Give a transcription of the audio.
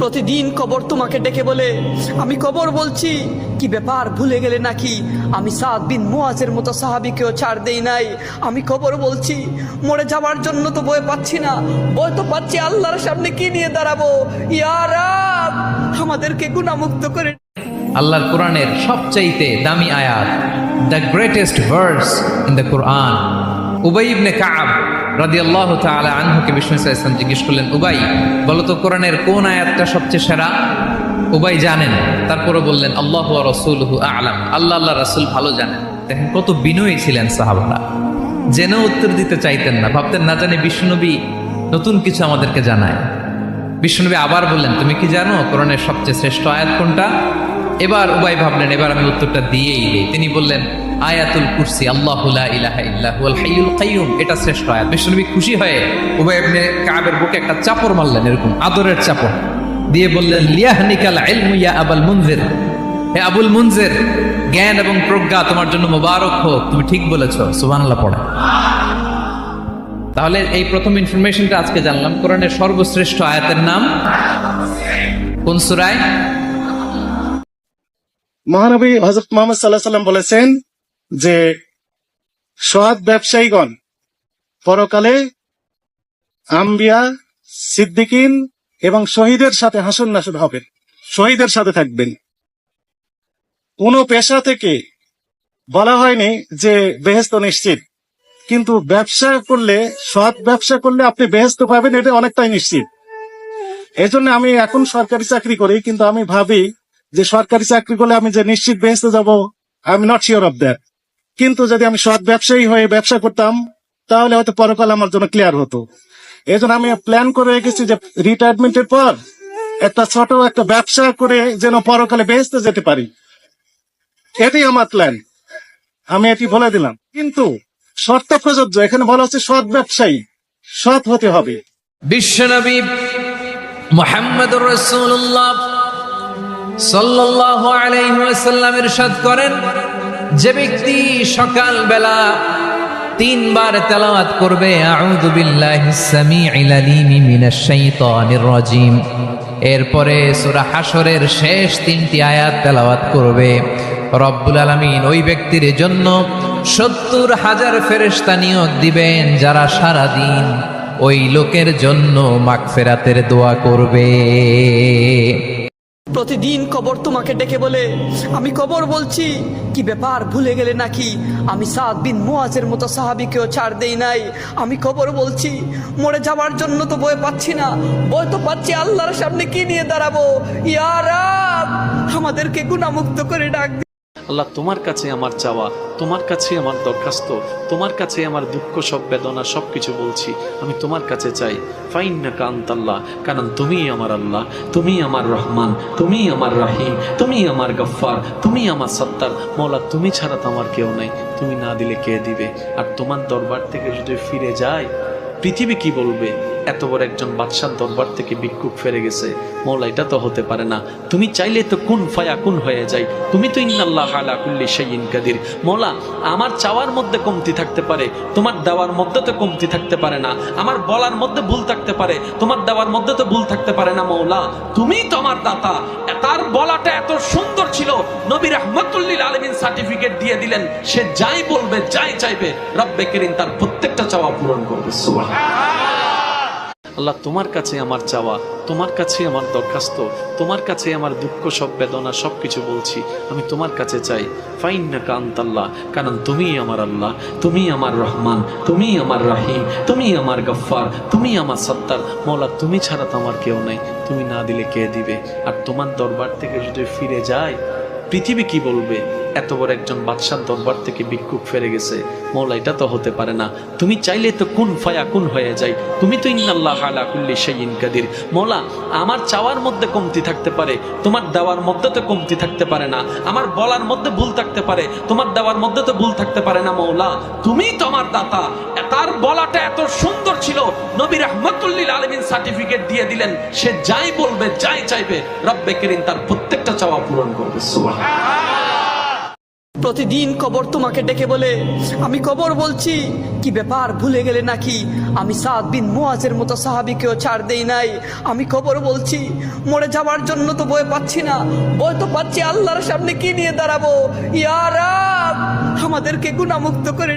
প্রতিদিন কবর তোমাকে ডেকে বলে, আমি কবর বলছি, কি ব্যাপার, ভুলে গেলে নাকি? আমি সাদ বিন মুয়াজের মতো সাহাবিকেও ছাড় দেই নাই। আমি কবর বলছি, মরে যাওয়ার জন্য তো বই পাচ্ছি না। বই তো পাচ্ছি আল্লাহর সামনে কি নিয়ে দাঁড়াবো? ইয়ারাব আমাদেরকে গুণামুক্ত করে আল্লাহর কোরআনের সবচাইতে দামি আয়াত the greatest verse in the Quran Ubai ibn Kab রাদিয়াল্লাহু তাআলা আনহুকে বিষ্ণু ইসলাম জিজ্ঞেস করলেন, উবাই, বলো তো কোরআনের কোন আয়াতটা সবচেয়ে সেরা? উবাই জানেন। তারপরে বললেন, আল্লাহ রসুলহু আলাম। আল্লাহ আল্লাহ, রাসূল ভালো জানেন। দেখেন, কত বিনয়ী ছিলেন সাহাবারা। জেনেও উত্তর দিতে চাইতেন না। ভাবতেন, না জানি বিষ্ণুনবী নতুন কিছু আমাদেরকে জানায়। বিষ্ণুনবী আবার বললেন, তুমি কি জানো কোরআনের সবচেয়ে শ্রেষ্ঠ আয়াত কোনটা? এবার উবাই ভাবলেন, এবার আমি উত্তরটা দিয়েই দিই। তিনি বললেন, আয়াতুল কুরসি, আল্লাহ ইলাহা ইল্লাহুল হাইয়ুল কাইয়ুম। এটা শ্রেষ্ঠ আয়াত। বিষ্ণুনবী খুশি হয়ে উবাই ইবনে কাবের বুকে একটা চাপড় মারলেন, এরকম আদরের চাপড়। দিয়ে বললেন, লিয়াহনিকাল ইলমু আবাল মুনজির। হে আবুল মুনজির, জ্ঞান এবং প্রজ্ঞা তোমার জন্য মোবারক হোক, তুমি ঠিক বলেছ। সুবহানাল্লাহ পড়ে। তাহলে এই প্রথম ইনফরমেশনটা আজকে জানলাম। কোরআনের সর্বশ্রেষ্ঠ আয়াতের নাম কোন সুরায়? মহানবী হজরত মোহাম্মদ সাল্লাহ সাল্লাম বলেছেন যে সৎ ব্যবসায়ীগণ পরকালে আম্বিয়া, সিদ্দিকিন এবং শহীদের সাথে হাসন নাসর হবেন, শহীদের সাথে থাকবেন। কোন পেশা থেকে বলা হয়নি যে বেহেস্ত নিশ্চিত, কিন্তু ব্যবসা করলে, সৎ ব্যবসা করলে আপনি বেহেস্ত পাবেন, এটা অনেকটাই নিশ্চিত। এই জন্য আমি এখন সরকারি চাকরি করি, কিন্তু আমি ভাবি যে সরকারি চাকরি করলে আমি যে নিশ্চিত বেহেস্তে যাব I am not sure of that কিন্তু যদি আমি সৎ ব্যবসায়ী হয়ে ব্যবসা করতাম, তাহলে হয়তো পরকাল আমার জন্য ক্লিয়ার হতো। এই জন্য আমি প্ল্যান করে রেখেছি যে রিটায়ারমেন্টের পর একটা ছোট একটা ব্যবসা করে যেন পরকালে বেহেস্তে যেতে পারি। এটাই আমার প্ল্যান আমি এটি বলে দিলাম। কিন্তু শর্ত প্রযোজ্য। এখানে বলা হচ্ছে সৎ ব্যবসায়ী। সৎ হতে হবে। বিশ্বনবী মোহাম্মদুর রাসূলুল্লাহ সাল্লাল্লাহু আলাইহি ওয়াসাল্লাম করেন, যে ব্যক্তি সকাল বেলা তিনবার তেলাওয়াত করবে, আউযু বিল্লাহিস সামিউল আলিম এরপরে সূরা হাশরের শেষ তিনটি আয়াত তেলাওয়াত করবে। রব্বুল আলামিন ওই ব্যক্তির জন্য সত্তর হাজার ফেরেশতা নিয়োগ দিবেন, যারা সারা দিন ওই লোকের জন্য মাগফিরাতের দোয়া করবে। প্রতিদিন কবর তোমাকে ডেকে বলে, আমি কবর বলছি, কি ব্যাপার, ভুলে গেলে নাকি? আমি সাদ বিন মোয়াজের মতো সাহাবিকেও ছাড় দেই নাই। আমি কবর বলছি, মরে যাওয়ার জন্য তো বয়ে পাচ্ছি না। বয় তো পাচ্ছি, আল্লাহর সামনে কি নিয়ে দাঁড়াবো? ইয়ার আমাদেরকে গুণামুক্ত করে ডাক আল্লাহ তোমার কাছে আমার চাওয়া তোমার কাছে আমার দরখাস্ত, তোমার কাছে আমার দুঃখ সব বেদনা সব কিছু বলছি। আমি তোমার কাছে চাই। ফাইন না কান্ত আল্লাহ কারণ তুমি আমার আল্লাহ তুমি আমার রহমান তুমি আমার রাহিম তুমি আমার গফ্ফার তুমি আমার সত্তার। মৌলা, তুমি ছাড়া তো আমার কেউ নাই। তুমি না দিলে কে দিবে? আর তোমার দরবার থেকে যদি ফিরে যায়, পৃথিবী কি বলবে? এত বড় একজন বাদশার দরবার থেকে ভিক্ষুক ফেরে গেছে। মৌলা, এটা তো হতে পারে না। তুমি চাইলে তো কোন ফায়া কোন হয়ে যায় তুমি তো ইন্নাল্লাহ আলা কুল্লি শাইইন কাদির। মৌলা, আমার চাওয়ার মধ্যে কমতি থাকতে পারে। তোমার দেওয়ার মধ্যে তো কমতি থাকতে পারে না। আমার বলার মধ্যে ভুল থাকতে পারে। তোমার দেওয়ার মধ্যে তো ভুল থাকতে পারে না, মৌলা। তুমি তো আমার দাতা। তার বলাটা এত সুন্দর ছিল। নবী রহমতুল্লিল আলমিন সার্টিফিকেট দিয়ে দিলেন। সে যাই বলবে, যাই চাইবে, রব্বে কেরিন তার প্রত্যেকটা চাওয়া পূরণ করবে। সুবহান আল্লাহ, তোমার কাছে আমার চাওয়া, তোমার কাছে আমার দরখাস্ত, তোমার কাছে আমার দুঃখ, সব বেদনা, সব কিছু বলছি, আমি তোমার কাছে চাই। ফাইন না কান্তাল্লাহ কারণ তুমি আমার আল্লাহ তুমি আমার রহমান তুমি আমার রাহিম তুমি আমার গফ্ফার তুমি আমার সত্তার। মৌলা, তুমি ছাড়া তো আমার কেউ নাই, তুমি না দিলে কে দিবে? আর তোমার দরবার থেকে যদি ফিরে যায় পৃথিবী কি বলবে? এত বড় একজন বাদশার দরবার থেকে ভিক্ষুক ফেরে গেছে। মৌলা, এটা তো হতে পারে না। তুমি চাইলে তো কোন ফায়া কোন হয়ে যায় তুমি তো ইন্নাল্লাহ আলা কুল্লি শাইইন কাদির। মৌলা, আমার চাওয়ার মধ্যে কমতি থাকতে পারে। তোমার দেওয়ার মধ্যে তো কমতি থাকতে পারে না। আমার বলার মধ্যে ভুল থাকতে পারে। তোমার দেওয়ার মধ্যে তো ভুল থাকতে পারে না মৌলা। তুমি তো আমার দাতা। তার বলাটা এত সুন্দর ছিল, নবী রহমতুল্লিল আলমিন সার্টিফিকেট দিয়ে দিলেন, সে যাই বলবে, যাই চাইবে, রব্বে কেরিন তার প্রত্যেকটা চাওয়া পূরণ করবে প্রতিদিন কবর তোমাকে ডেকে বলে, আমি কবর বলছি, কি ব্যাপার, ভুলে গেলে নাকি? আমি সাদ বিন মুয়াজের মতো সাহাবিকেও ছাড় দেই নাই। আমি কবর বলছি, মরে যাওয়ার জন্য তো বই পাচ্ছি না। বই তো পাচ্ছি, আল্লাহর সামনে কি নিয়ে দাঁড়াবো? ইয়ারাব আমাদেরকে গুণামুক্ত করে